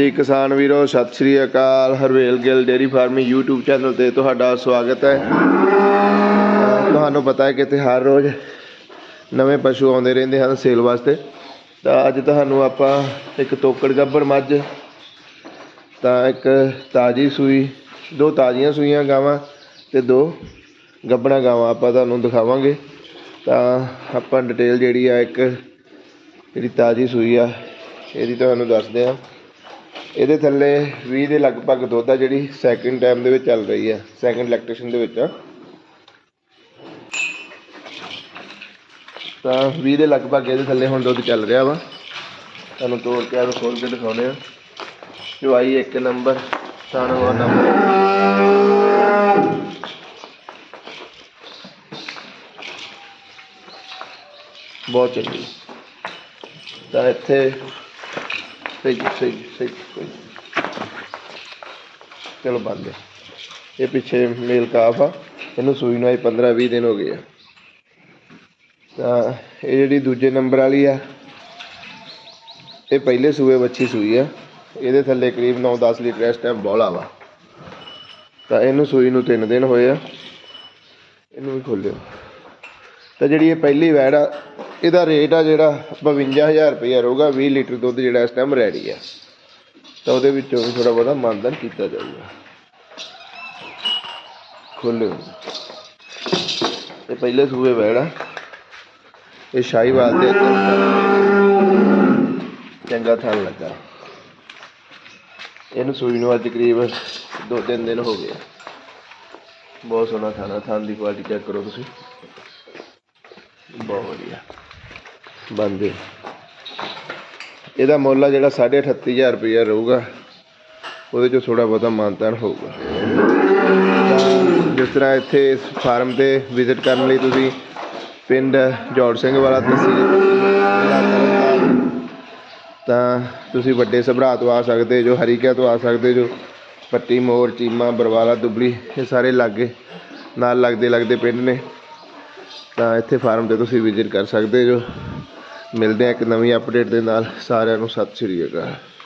ਜੀ ਕਿਸਾਨ ਵੀਰੋ, ਸਤਿ ਸ੍ਰੀ ਅਕਾਲ। Harvel Gill dairy farming YouTube channel ਤੇ ਤੁਹਾਡਾ ਸਵਾਗਤ ਹੈ। ਤੁਹਾਨੂੰ ਪਤਾ ਹੈ ਕਿ ਇੱਥੇ ਹਰ ਰੋਜ਼ ਨਵੇਂ ਪਸ਼ੂ ਆਉਂਦੇ ਰਹਿੰਦੇ ਹਨ ਸੇਲ ਵਾਸਤੇ। ਤਾਂ ਅੱਜ ਤੁਹਾਨੂੰ ਆਪਾਂ ਇੱਕ ਤੋਕੜ ਗੱਬਰ ਮੱਝ, ਤਾਂ ਇੱਕ ਤਾਜੀ ਸੂਈ, ਦੋ ਤਾਜ਼ੀਆਂ ਸੂਈਆਂ ਗਾਵਾਂ ਤੇ ਦੋ ਗੱਬਣਾ ਗਾਵਾਂ ਆਪਾਂ ਤੁਹਾਨੂੰ ਦਿਖਾਵਾਂਗੇ। ਤਾਂ ਆਪਾਂ ਡਿਟੇਲ ਜਿਹੜੀ ਆ, ਇੱਕ ਜਿਹੜੀ ਤਾਜੀ ਸੂਈ ਆ, ਇਹਦੀ ਤੁਹਾਨੂੰ ਦੱਸਦੇ ਆ ਇਹਦੇ ਥੱਲੇ 20 ਦੇ ਲਗਭਗ ਦੁੱਧ ਆ ਜਿਹੜੀ ਸੈਕਿੰਡ ਟਾਈਮ ਦੇ ਵਿੱਚ ਚੱਲ ਰਹੀ ਹੈ ਸੈਕਿੰਡ ਲੈਕਟੇਸ਼ਨ ਦੇ ਵਿੱਚ ਆ। ਤਾਂ 20 ਦੇ ਲਗਭਗ ਇਹਦੇ ਥੱਲੇ ਹੁਣ ਦੁੱਧ ਚੱਲ ਰਿਹਾ ਵਾ। ਤੁਹਾਨੂੰ ਤੋੜ ਕੇ ਆਪ ਖੋਲ ਕੇ ਦਿਖਾਉਣੇ ਆ। ਚੁਆਈ ਇੱਕ ਨੰਬਰ ਸਾਨਵਾ ਨੰਬਰ। ਬਹੁਤ ਚੰਗੀ। ਤਾਂ ਇੱਥੇ ਸਹੀ ਸਹੀ ਸਹੀ ਸਹੀ ਚਲੋ ਬੰਦ ਹੈ। ਇਹ ਪਿੱਛੇ ਮੇਲ ਕਾਫ ਆ। ਇਹਨੂੰ ਸੂਈ ਨੂੰ ਆਈ 15 20 ਦਿਨ ਹੋ ਗਏ ਆ। ਤਾਂ ਇਹ ਜਿਹੜੀ ਦੂਜੇ ਨੰਬਰ ਵਾਲੀ ਆ, ਇਹ ਪਹਿਲੇ ਸੂਏ ਬੱਚੀ ਸੂਈ ਆ। ਇਹਦੇ ਥੱਲੇ ਕਰੀਬ 9-10 ਲੀਟਰ ਇਸ ਟਾਈਮ ਬੋਲਾ ਵਾ। ਤਾਂ ਇਹਨੂੰ ਸੂਈ ਨੂੰ 3 ਦਿਨ ਹੋਏ ਆ। ਇਹਨੂੰ ਵੀ ਖੋਲਿਓ। ਤਾਂ ਜਿਹੜੀ ਇਹ ਪਹਿਲੀ ਵੈੜ ਆ, ਇਹਦਾ ਰੇਟ ਆ ਜਿਹੜਾ 52000 ਰੁਪਇਆ ਰਹੂਗਾ 20 ਲੀਟਰ ਦੁੱਧ ਜਿਹੜਾ ਇਸ ਟਾਈਮ ਰੈਡੀ ਆ। ਤਾਂ ਉਹਦੇ ਵਿੱਚੋਂ ਵੀ ਥੋੜਾ ਬਹੁਤਾ ਮਾਨਦਾਨ ਕੀਤਾ ਜਾਊਗਾ। ਖੋਲਿਓ ਇਹ ਪਹਿਲੇ ਸੂਏ ਵੈੜ ਆ। ਇਹ ਸ਼ਾਹੀਵਾਲ ਦੇ ਚੰਗਾ ਥਣ ਲੱਗਾ। ਇਹਨੂੰ ਸੂਈ ਨੂੰ ਅੱਜ ਕਰੀਬ ਦੋ ਤਿੰਨ ਦਿਨ ਹੋ ਗਏ ਬਹੁਤ ਸੋਹਣਾ ਥਾਣਾ ਥਾਨ ਦੀ ਕੁਆਲਿਟੀ ਚੈੱਕ ਕਰੋ ਤੁਸੀਂ। ਬਹੁਤ ਵਧੀਆ। ਬੰਦੇ ਇਹਦਾ ਮੁੱਲ ਆ ਜਿਹੜਾ 38500 ਰੁਪਇਆ ਰਹੂਗਾ, ਉਹਦੇ ਚੋਂ ਥੋੜਾ ਬਹੁਤਾ ਮਾਨਤਾਨ ਹੋਊਗਾ। ਜਿਸ ਤਰ੍ਹਾਂ ਇੱਥੇ ਇਸ ਫਾਰਮ ਤੇ ਵਿਜ਼ਿਟ ਕਰਨ ਲਈ ਤੁਸੀਂ ਪਿੰਡ ਜੋੜ ਸਿੰਘ ਵਾਲਾ ਤਹਿਸੀਲ ਤਾਂ ਤੁਸੀਂ ਵੱਡੇ ਸਭਰਾ ਤੋਂ ਆ ਸਕਦੇ ਜੋ ਹਰੀਕਿਆ ਤੋਂ ਆ ਸਕਦੇ ਜੋ, ਪੱਟੀ ਮੋਰ, ਚੀਮਾ, ਬਰਵਾਲਾ, ਦੁਬਲੀ, ਇਹ ਸਾਰੇ ਲਾਗੇ, ਨਾਲ ਲੱਗਦੇ ਲੱਗਦੇ ਪਿੰਡ ਨੇ। ਤਾਂ ਇੱਥੇ ਫਾਰਮ ਤੇ ਤੁਸੀਂ ਵਿਜ਼ਿਟ ਕਰ ਸਕਦੇ ਜੋ। ਮਿਲਦੇ ਆ ਇੱਕ ਨਵੀਂ ਅਪਡੇਟ ਦੇ ਨਾਲ। ਸਾਰਿਆਂ ਨੂੰ ਸਤਿ ਸ਼੍ਰੀ ਅਕਾਲ।